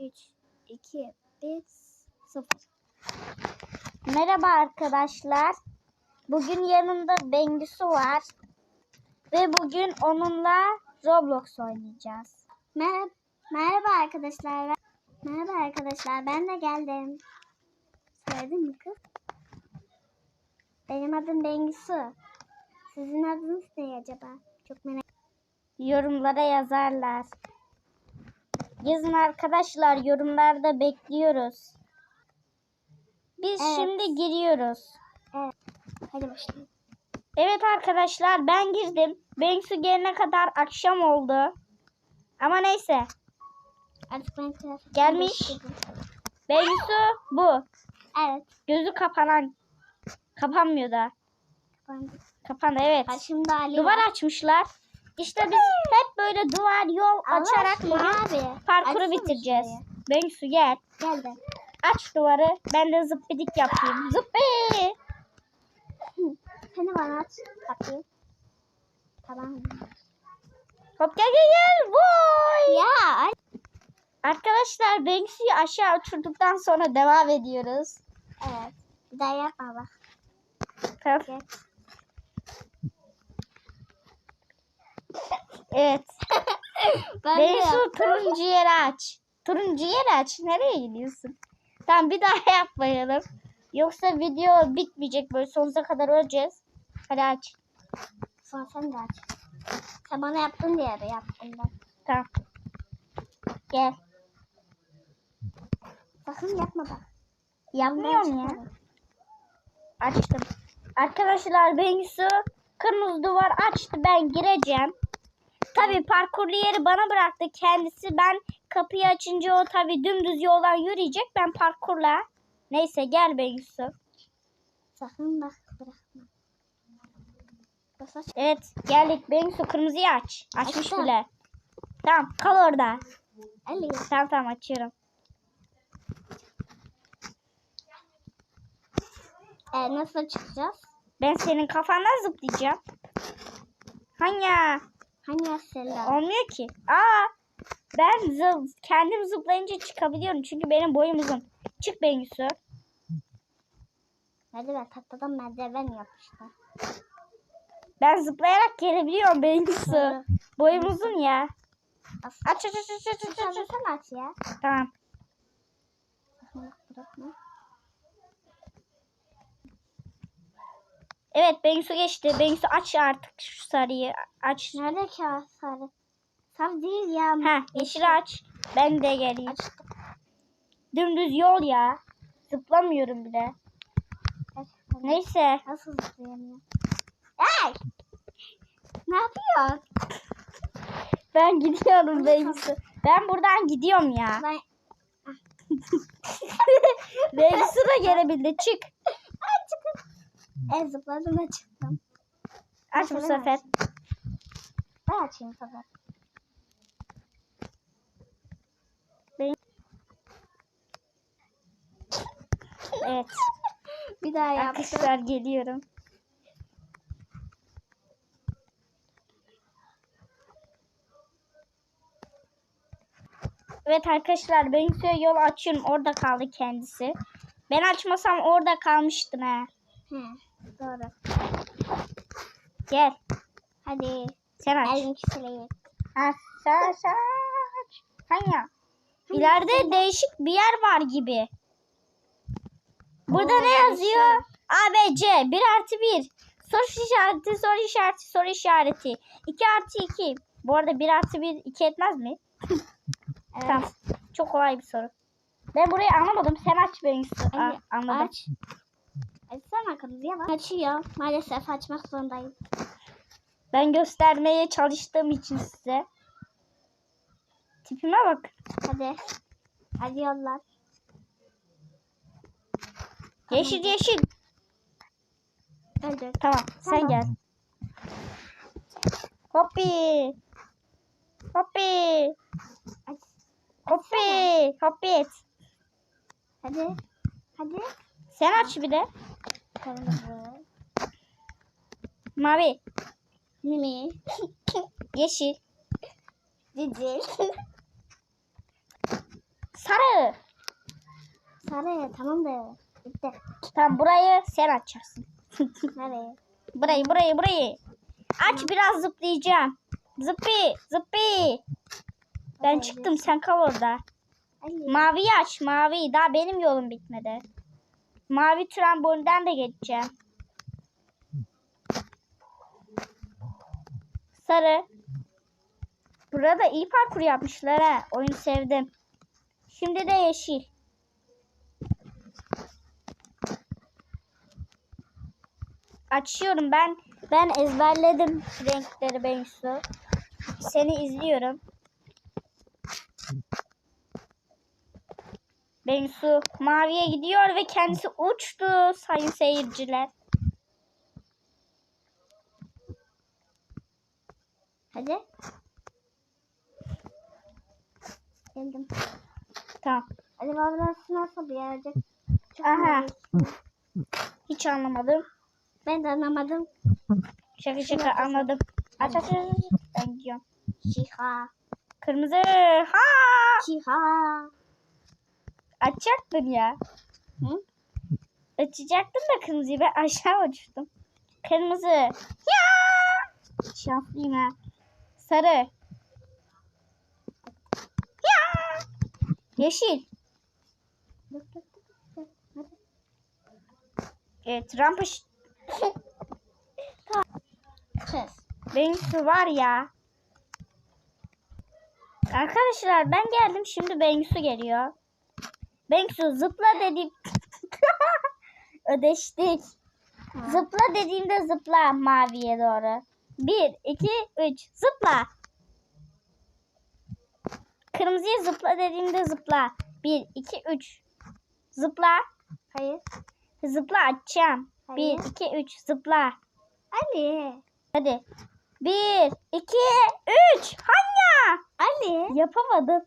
3, 2, 1, 0. Merhaba arkadaşlar. Bugün yanımda Bengüsü var. Ve bugün onunla Roblox oynayacağız. Merhaba, merhaba arkadaşlar. Merhaba arkadaşlar. Ben de geldim. Söyledin mi kız? Benim adım Bengüsü. Sizin adınız ne acaba? Çok merak Yorumlara yazarlar. Yazın arkadaşlar yorumlarda bekliyoruz. Biz Evet. şimdi giriyoruz. Evet. Hadi başlayalım. Evet arkadaşlar ben girdim. Bengsu gelene kadar akşam oldu. Ama neyse. Artık ben Gelmiş. Bengsu bu. Evet. Gözü kapanan. Kapanmıyor da. Kapandı. Kapandı evet. Karşımda Ali Duvar var. açmışlar. İşte biz hep böyle duvar yol Allah açarak bugün abi. parkuru Açsana bitireceğiz. şurayı. Bengsu gel. Gel de. Aç duvarı. Ben de zıppidik yapayım. Zıppi. Seni bana aç. Bakayım. Tamam. Hop gel gel gel. Vay. Ya Arkadaşlar Bengsu'yu aşağı uçurduktan sonra devam ediyoruz. Evet. Bir daha yapma bak. Tamam. Gel. Evet. Ben Bengsu yaptım. turuncu yeri aç. Turuncu yeri aç. Nereye gidiyorsun? Tamam bir daha yapmayalım. Yoksa video bitmeyecek böyle sonsuza kadar öleceğiz. Hadi aç. Sonra sen de aç. Sen bana yaptın diye de yaptım ben. Tamam. Gel. Sakın yapma bak. Yapmıyorum ya. Açtım. Arkadaşlar Bengsu kırmızı duvar açtı. Ben gireceğim. Tabi parkurlu yeri bana bıraktı kendisi. Ben kapıyı açınca o tabi dümdüz yoldan yürüyecek. Ben parkurla. Neyse gel Bengsu. Sakın bak bırakma. Evet geldik. Bengsu kırmızıyı aç. Açmış Açtım. bile. Tamam kal orada. Ali. Tamam tamam açıyorum. Ee, nasıl çıkacağız? Ben senin kafandan zıplayacağım. Hanya. Hani Asela? Olmuyor ki. Aa, ben zı- kendim zıplayınca çıkabiliyorum. Çünkü benim boyum uzun. Çık Bengüsü. Merdiven tahtadan merdiven yapmışlar. Ben zıplayarak gelebiliyorum Bengüsü. Boyum uzun ya. Aç aç aç aç aç aç. aç. Aç ya. Tamam. Bırakma. Evet Bengüsü geçti. Bengüsü aç artık şu sarıyı. Aç. Nerede ki sarı? Sarı değil ya. Ha yeşil aç. Ben de geleyim. Açtım. Dümdüz yol ya. Zıplamıyorum bile. Aç. Neyse. Nasıl zıplayamıyor? Hey! Ne yapıyorsun? Ben gidiyorum Bengüsü. Ben buradan gidiyorum ya. Ben... Bengüsü de gelebildi. Çık. Ay çıkın. E zıpladım da çıktım. Aç bu sefer. Ben açayım sefer. Evet. Bir daha yaptım. Arkadaşlar geliyorum. Evet arkadaşlar ben size yol açıyorum. Orada kaldı kendisi. Ben açmasam orada kalmıştın ha. He, doğru. Gel. Hadi. Sen aç. Elini küsüleyim. Ha, sen, sen aç. Hanya. İleride değişik bir yer var gibi. Burada Oo, ne yazıyor? A, B, C. 1 artı 1. Soru işareti, soru işareti, soru işareti. 2 artı 2. Bu arada 1 artı 1 2 etmez mi? Evet. Tamam. Çok kolay bir soru. Ben burayı anlamadım. Sen aç beni. Anladım. Aç. Açsana kırmızıya bak. Açıyor. Maalesef açmak zorundayım. Ben göstermeye çalıştığım için size. Tipime bak. Hadi. Hadi yollar. Yeşil yeşil. Öldür. Tamam. Sen gel. Hoppi. Aç. Hoppi. Hoppi et. Hadi. Hadi. Sen aç bir de. Kırmızı. Mavi. Mimi. Yeşil. Cici. Sarı. Sarı tamam da. Bitti. Tamam burayı sen açacaksın. Nereye? Burayı burayı burayı. Aç biraz zıplayacağım. Zıppi zıppi. Ben çıktım sen kal orada. Maviyi aç mavi. Daha benim yolum bitmedi. Mavi trambolinden de geçeceğim. Sarı. Burada iyi parkur yapmışlar ha. Oyunu sevdim. Şimdi de yeşil. Açıyorum ben. Ben ezberledim renkleri Bengsu. Seni izliyorum. Bengsu maviye gidiyor ve kendisi uçtu sayın seyirciler. Hadi. Geldim. Tamam. Hadi burası nasıl bir? Çok Aha. Hiç anlamadım. Ben de anlamadım. Şaka şaka anladım. Aç aç. aç. Ben gidiyorum. Şiha. Kırmızı. Ha! Şiha. Açacaktın ya. Hı? Açacaktım da kırmızıyı ben aşağı uçtum. Kırmızı. Ya! Şanslıyım ha. Sarı. Ya! Yeşil. Evet rampa Kes. benim su var ya. Arkadaşlar ben geldim şimdi Bengsu geliyor. Bengsu zıpla dedim. Ödeştik. Zıpla dediğimde zıpla maviye doğru. 1, 2, 3 zıpla. Kırmızıya zıpla dediğimde zıpla. 1, 2, 3 zıpla. Hayır. Zıpla açacağım. 1, Hayır. 2, 3 zıpla. Ali. Hadi. 1, 2, 3 Hanya. Ali. Yapamadım.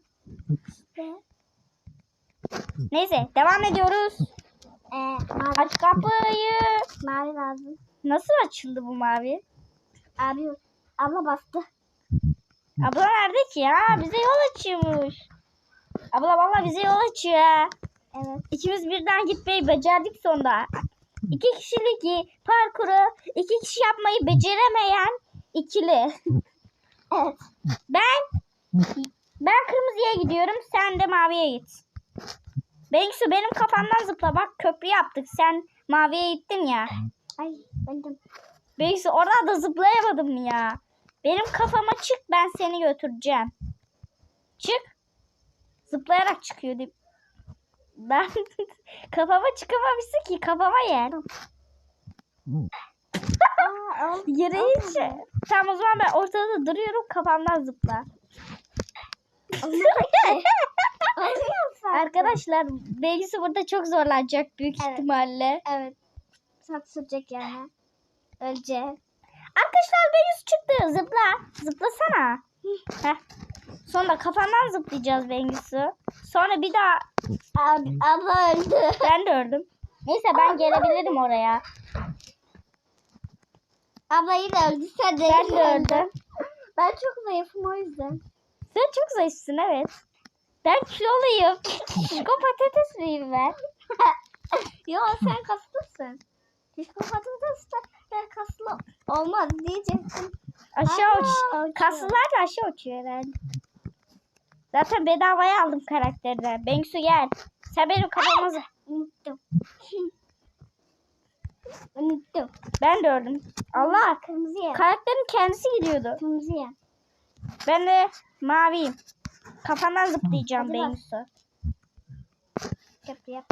Neyse devam ediyoruz. Ee, mavi, Aç kapıyı. mavi lazım. Nasıl açıldı bu mavi? Abi abla bastı. Abla nerede ki ya? Bize yol açıyormuş. Abla valla bize yol açıyor ha. Evet. İkimiz birden gitmeyi becerdik sonunda. İki kişilik parkuru iki kişi yapmayı beceremeyen ikili. Evet. Ben ben kırmızıya gidiyorum. Sen de maviye git. Bengsu benim kafamdan zıpla. Bak köprü yaptık. Sen maviye gittin ya. Ay bendim. Bengsu orada da zıplayamadım ya. Benim kafama çık ben seni götüreceğim. Çık. Zıplayarak çıkıyor deyip. Ben kafama çıkamamışsın ki kafama yer. Yere hiç. Tamam o zaman ben ortada duruyorum kafamdan zıpla. Arkadaşlar Bengsu burada çok zorlanacak büyük Evet. ihtimalle. Evet. Saat sürecek yani. Ölecek. Arkadaşlar Bengsu çıktı. Zıpla. Zıplasana. Heh. Sonra kafandan zıplayacağız Bengsu. Sonra bir daha Ab abla öldü. ben de ördüm. Neyse ben gelebilirim oraya. Abla yine öldü. Sen de Ben de öldüm. Ben çok zayıfım o yüzden. Sen çok zayıfsın evet. Ben kiloluyum. Şişko patates miyim ben? Yo sen kaslısın. Hiç kafatında ben kaslı olmaz diyecektim. Aşağı uç. Kaslılar da aşağı uçuyor herhalde. Zaten bedavaya aldım karakterden. Bengsu gel. Sen benim kafama zı- Unuttum. Unuttum. Ben de ördüm. Allah. Kırmızıya. Karakterin kendisi gidiyordu. Kırmızıya. Ben de maviyim. Kafandan zıplayacağım. Bengsu. Köprü.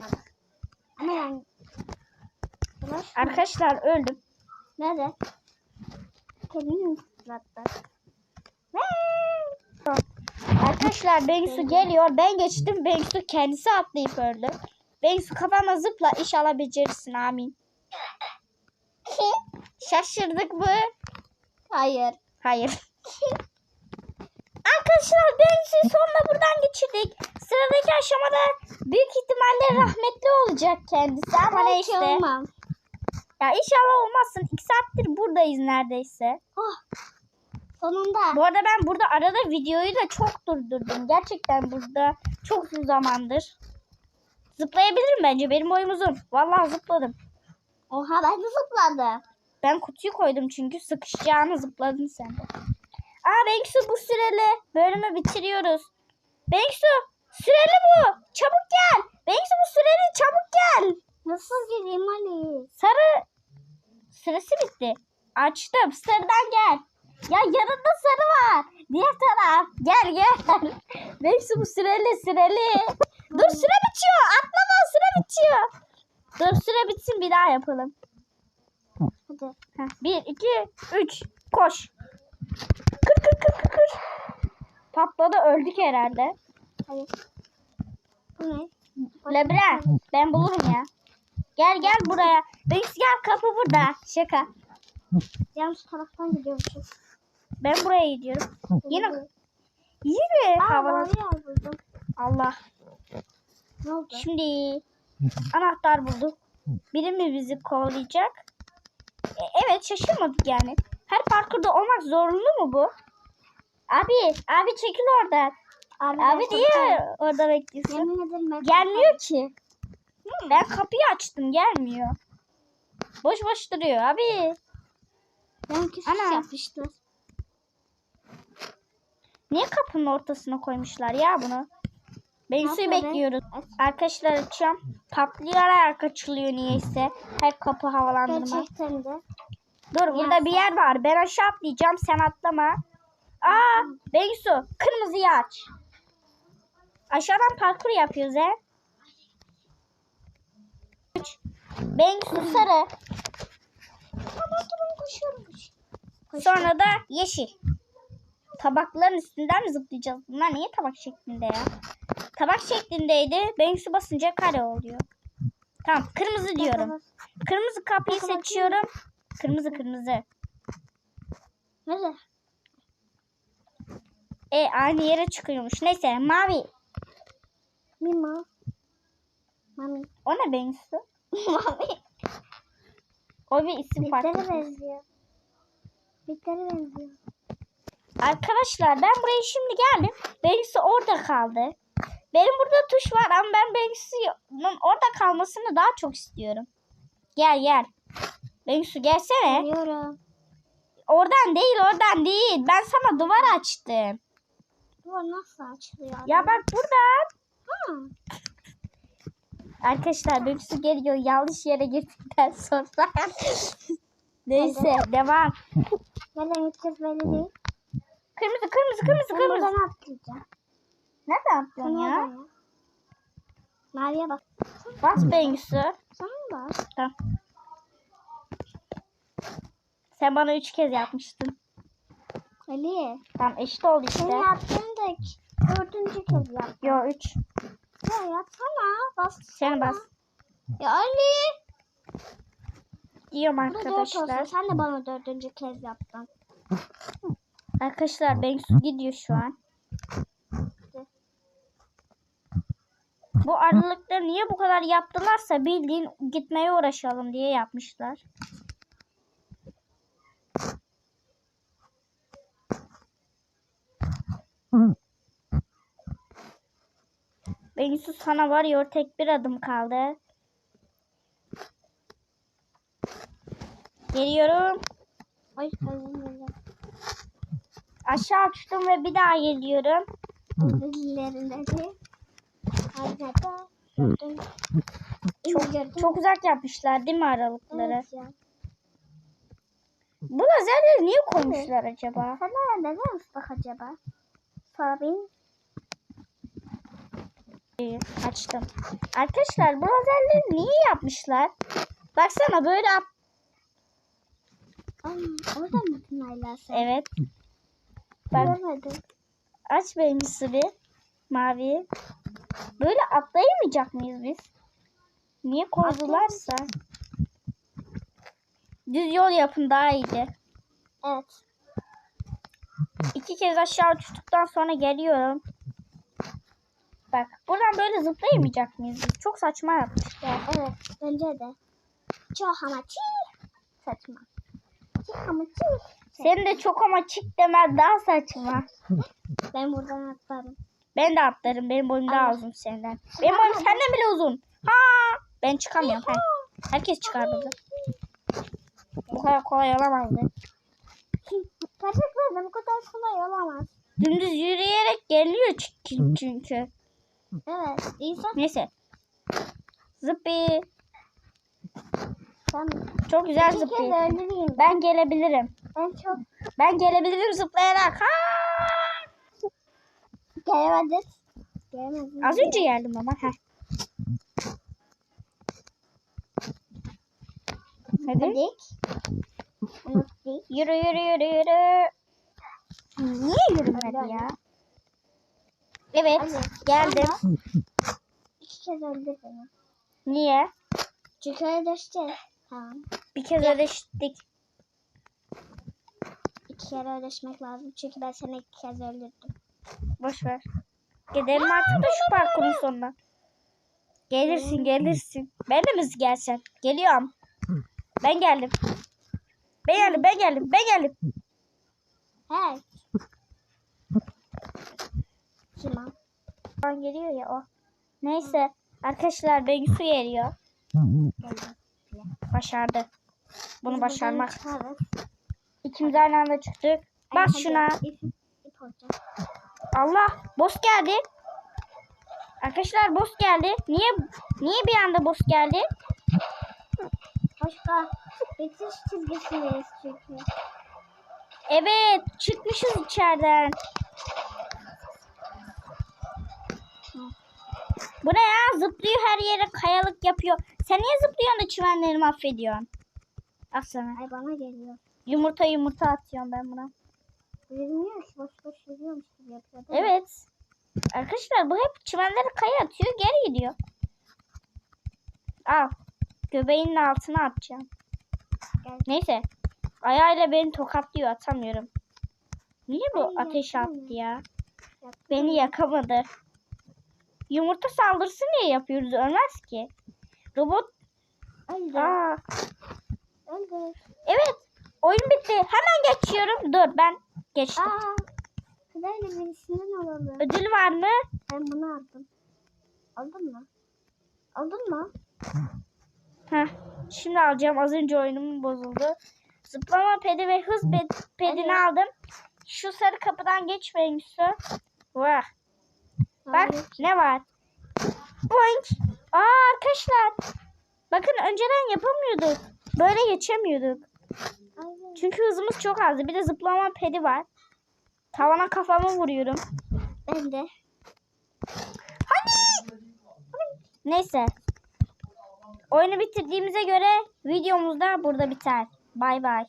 Ulaş. Arkadaşlar öldüm. Nerede? Kendini zıplattı. Arkadaşlar Bengsu geliyor. Ben geçtim. Bengsu kendisi atlayıp öldü. Bengsu kafama zıpla. İnşallah becerirsin. Amin. Şaşırdık mı? Hayır. Hayır. Arkadaşlar Bengsu'yu sonunda buradan geçirdik. Sıradaki aşamada büyük ihtimalle rahmetli olacak kendisi ama Belki neyse. olmam. Ya inşallah olmazsın. İki saattir buradayız neredeyse. Oh. Sonunda. Bu arada ben burada arada videoyu da çok durdurdum. Gerçekten burada Çok uzun zamandır. Zıplayabilirim bence. Benim boyum uzun. Vallahi zıpladım. Oha ben de zıpladım. Ben kutuyu koydum çünkü sıkışacağını zıpladın sen de. Aa Bengsu bu süreli. Bölümü bitiriyoruz. Bengsu süreli bu. Çabuk gel. Bengsu bu süreli çabuk gel. Nasıl gireyim Ali? Sarı sırası bitti. Açtım. Sarıdan gel. Ya yanında sarı var. Diğer taraf. Gel gel. Bengsu bu süreli süreli. Dur süre bitiyor. Atlama süre bitiyor. Dur süre bitsin bir daha yapalım. Hadi. Heh, Bir, iki, üç. Koş. Kır kır kır. Patladı öldük herhalde. Hadi. Bu ne? Labirent. Ben bulurum ya. Gel gel buraya. Bengsu gel kapı burada. Şaka. Yanlış taraftan gidiyormuşuz. Ben buraya gidiyorum. Yine yine buldum. Allah. Ne oldu? Şimdi anahtar bulduk. Biri mi bizi kovalayacak? E, evet şaşırmadık yani. Her parkurda olmak zorunlu mu bu? Abi, abi çekil oradan. Abi, Abi ben niye korkarım. orada bekliyorsun? Yemin ederim ben Gelmiyor ki. Ben kapıyı açtım gelmiyor. Boş boş duruyor abi. Benimki Ana. süs yapmıştır. Niye kapının ortasına koymuşlar ya bunu? Bengisu'yu yapıyor be? bekliyoruz. Arkadaşlar açıyorum. Patlayarak açılıyor niyeyse. Her kapı havalandırma. Gerçekten de. Dur burada bir yer var. Ben aşağı atlayacağım. Sen atlama. Aa Bengisu kırmızıyı aç. Aşağıdan parkur yapıyoruz he. Üç. Bengisu sarı. Tamam tamam koşuyorum. Sonra da yeşil. Tabakların üstünden mi zıplayacağız? Bunlar niye tabak şeklinde ya? Tabak şeklindeydi. Bengisu basınca kare oluyor. Tamam kırmızı diyorum. Kırmızı kapıyı seçiyorum. Kırmızı kırmızı. Nerede? E aynı yere çıkıyormuş. Neyse mavi. Mima. Mami. O ne Bengisu? Mami. O bir isim Bitlere farklı. benziyor. Bitlere benziyor. Arkadaşlar ben buraya şimdi geldim. Bengüsü orada kaldı. Benim burada tuş var ama ben Bengüsü'nün orada kalmasını daha çok istiyorum. Gel gel. Bengüsü gelsene. Geliyorum. Oradan değil oradan değil. Ben sana duvar açtım. Nasıl açılıyor? Ya bak buradan. Ha. Arkadaşlar Bengüsü geliyor yanlış yere girdikten sonra. Neyse devam. Nereden gideceğiz belli değil. Kırmızı kırmızı kırmızı kırmızı. buradan atlayacağım. Nereden atlıyorsun ya? ya. Maviye bak. Bas Bengüsü. Sen mi bak? Tamam. Sen bana üç kez yapmıştın. Ali. Tamam eşit oldu işte. yaptığım da dördüncü kez yap. Yo üç. Ya yapsana. Bas. Sen bas. Ya Ali. Diyorum dört olsun. arkadaşlar. Sen de bana dördüncü kez yaptın. Arkadaşlar Bengsu gidiyor şu an. Bu aralıkları niye bu kadar yaptılarsa bildiğin gitmeye uğraşalım diye yapmışlar. Bengsu sana varıyor tek bir adım kaldı. Geliyorum. Ay. Aşağı uçtum ve bir daha geliyorum. Çok, çok uzak yapmışlar değil mi aralıkları? Evet ya. Bu lazerleri niye koymuşlar acaba? Sen nerede neden ıslak acaba? Sorayım. İyi, Açtım. Arkadaşlar bu lazerleri niye yapmışlar? Baksana böyle yap- Ay, orada mı Pınar'la sen? Evet. Bak aç birincisi bir. Mavi. Böyle atlayamayacak mıyız biz? Niye koydularsa? Düz yol yapın daha iyiydi. Evet. İki kez aşağı uçtuktan sonra geliyorum. Bak buradan böyle zıplayamayacak mıyız? Çok saçma yapmışlar. Evet. Bence de. Çok ama çiğ. Saçma. Çiğ ama çiğ. Senin de çok ama çık demen daha saçma. Ben buradan atlarım. Ben de atlarım. Benim boyum daha Ay. uzun senden. Benim boyum senden bile uzun. Ha! Ben çıkamıyorum. Ha. Herkes çıkar burada. Bu kadar kolay olamazdı. Gerçekten bu kadar kolay olamaz. Dümdüz yürüyerek geliyor çünkü. Evet. İnsan Neyse. Zıppi. sen Çok güzel zıppi. Ben gelebilirim. Ben çok Ben gelebilirim zıplayarak. Ha! gelemedim. Gelemedim. Az önce geldim ama. Heh. Hadi. Unuttuk. Yürü yürü yürü yürü. Niye yürümedi ya? Evet Hadi. geldim. Ama İki kez öldür beni. Niye? Çünkü ödeşeceğiz. Tamam. Bir kez ödeştik. İki kere ödeşmek lazım. Çünkü ben seni iki kez öldürdüm. Boş ver. Gidelim artık da şu parkurun sonuna. Gelirsin gelirsin. Ben de mi gelsen? Geliyorum. Ben geldim. Ben geldim ben geldim ben geldim. Hey. Tamam. An geliyor ya o. Neyse arkadaşlar Bengü su geliyor. Başardı. Bunu başarmak. İkimiz aynı anda çıktık. Hadi, şuna. Allah boss geldi. Arkadaşlar boss geldi. Niye niye bir anda boss geldi? Başka bitiş çizgisindeyiz çünkü. Evet çıkmışız içeriden. Bu ne ya? Zıplıyor her yere kayalık yapıyor. Sen niye zıplıyorsun da çimenleri mahvediyorsun? Al sana. Ay bana geliyor. Yumurta yumurta atıyorum ben buna. Yürümüyor ki boş boş yürüyormuş gibi yapıyor. değil mi? Evet. Arkadaşlar bu hep çimenleri kaya atıyor geri gidiyor. Al. Göbeğinin altına atacağım. Gel. Neyse. Ayağıyla beni tokatlıyor atamıyorum. Niye bu Ay, ateş attı ya? Yaptım. Beni yakamadı. Yumurta saldırısı niye yapıyoruz? Ölmez ki. Robot. Aa, evet. Oyun bitti. Hemen geçiyorum. Dur ben geçtim. Aa. Kıdayla birisinden alalım. Ödül var mı? Ben bunu aldım. Aldın mı? Aldın mı? Heh. Şimdi alacağım. Az önce oyunum bozuldu. Zıplama pedi ve hız pe- pedini aldım. Şu sarı kapıdan geçmeyin Yusuf. Vah. Bak ne var? Boink. Aa arkadaşlar. Bakın önceden yapamıyorduk. Böyle geçemiyorduk. Çünkü hızımız çok azdı. Bir de zıplama pedi var. Tavana kafamı vuruyorum. Ben de. Hadi. Neyse. Oyunu bitirdiğimize göre videomuz da burada biter. Bay bay.